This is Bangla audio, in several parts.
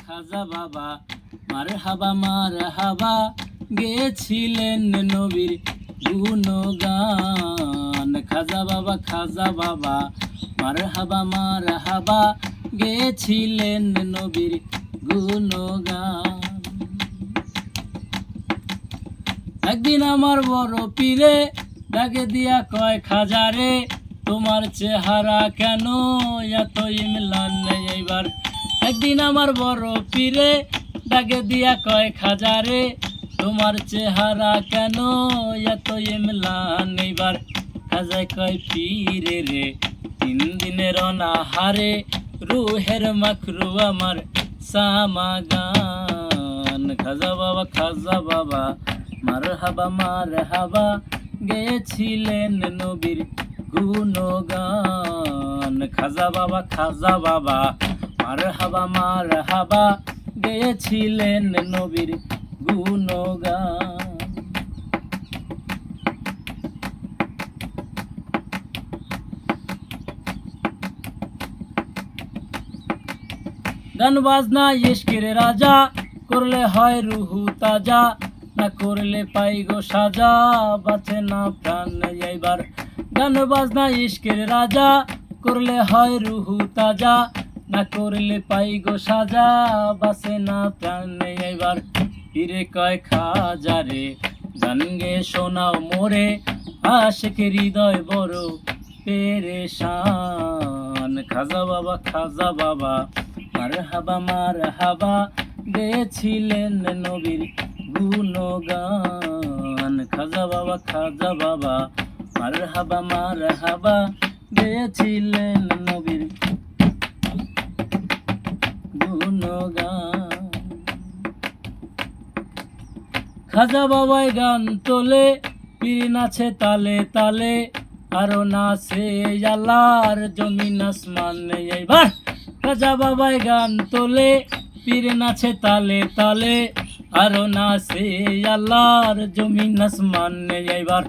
খাজা বাবা। মার হাবা মার হাবা গেছিলেন নবীর গুণগান। খাজা বাবা খাজা বাবা মার হাবা মার হাবা গেছিলেন নবীর গুণগান। একদিন আমার বড় পীরে ডাকে দিয়া কয় খাজারে তোমার চেহারা কেন এত ইমলান নেই? এইবার একদিন আমার বড় পীরে ডাকে দিয়া কয়, খাজারে, তোমার চেহারা কেন এত ইমলান এইবার খাজায় কয়, পীরে রে, তিন দিনের অনাহারে রুহের মাখরু আমার সামাগান। খাজা বাবা খাজা বাবা মার হাবা মার হাবা গেছিলেন নবীর গুণগান। খাজা বাবা খাজা বাবা মার হাবা মার হাবা গেছিলেন নবীর গুণগান। গান, বাজনা ইস্কের রাজা, করলে হয় রুহু তাজা, না করলে পাই গো সাজা, বাঁচে না প্রাণ এইবার। গান, বাজনা ইস্কের রাজা, করলে হয় রুহু তাজা না করলে পাই গো সাজা, বাসে না প্রাণ এবার পীরে কয় খাজা রে গান গে শোনাও মোরে, আশেকে হৃদয় বড় পেরেশান। খাজা বাবা খাজা বাবা মার হাবা মার হাবা গেছিলেন নবীর গুণগান। খাজা বাবা খাজা বাবা মার হাবা মার হাবা গেছিলেন নবীর খাজা বাবাই গান তোলে, পীর নাচে তালে তালে, আরও নাচে আল্লাহর জমিন আসমান এইবার খাজা বাবাই গান তোলে, পীর নাচে তালে তালে, আরও নাচে আল্লাহর জমিন আসমান এইবার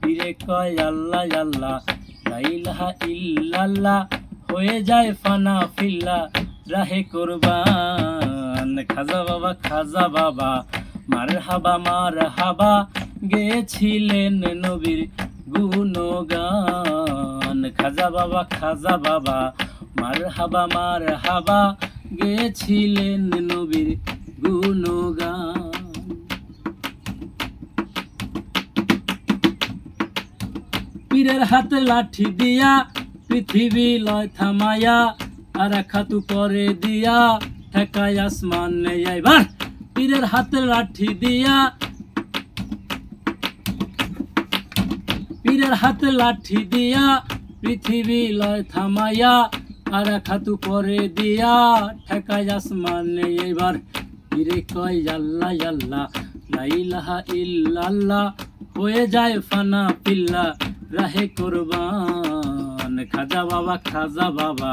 পীরে কয়, আল্লাহ আল্লাহ ইল্লাল্লাহ, হয়ে যায় ফানা ফিল্লা রাহে কোরবান। খাজা বাবা খাজা বাবা মার হাবা মার হাবা গেছিলেন নবীর গুণগান। খাজা বাবা খাজা বাবা মার হাবা মার হাবা গেছিলেন নবীর গুণগান। পীরের হাতে লাঠি দিয়া পৃথিবী লয় থামায়া আর খাতু করে দিয়া ঠেকায় আসমান নেই। এইবার পীরের হাতে লাঠি দিয়া, পীরের হাতে লাঠি দিয়া পৃথিবী লয় থামাইয়া, আর খাতু করে দিয়া ঠেকায় আসমান নেই। এইবার পীরে কয়, আল্লাহ আল্লাহ লাইলাহা ইল্লাল্লাহ, হয়ে যায় ফানা পিল্লা, রাহে কোরবান, খাজা বাবা খাজা বাবা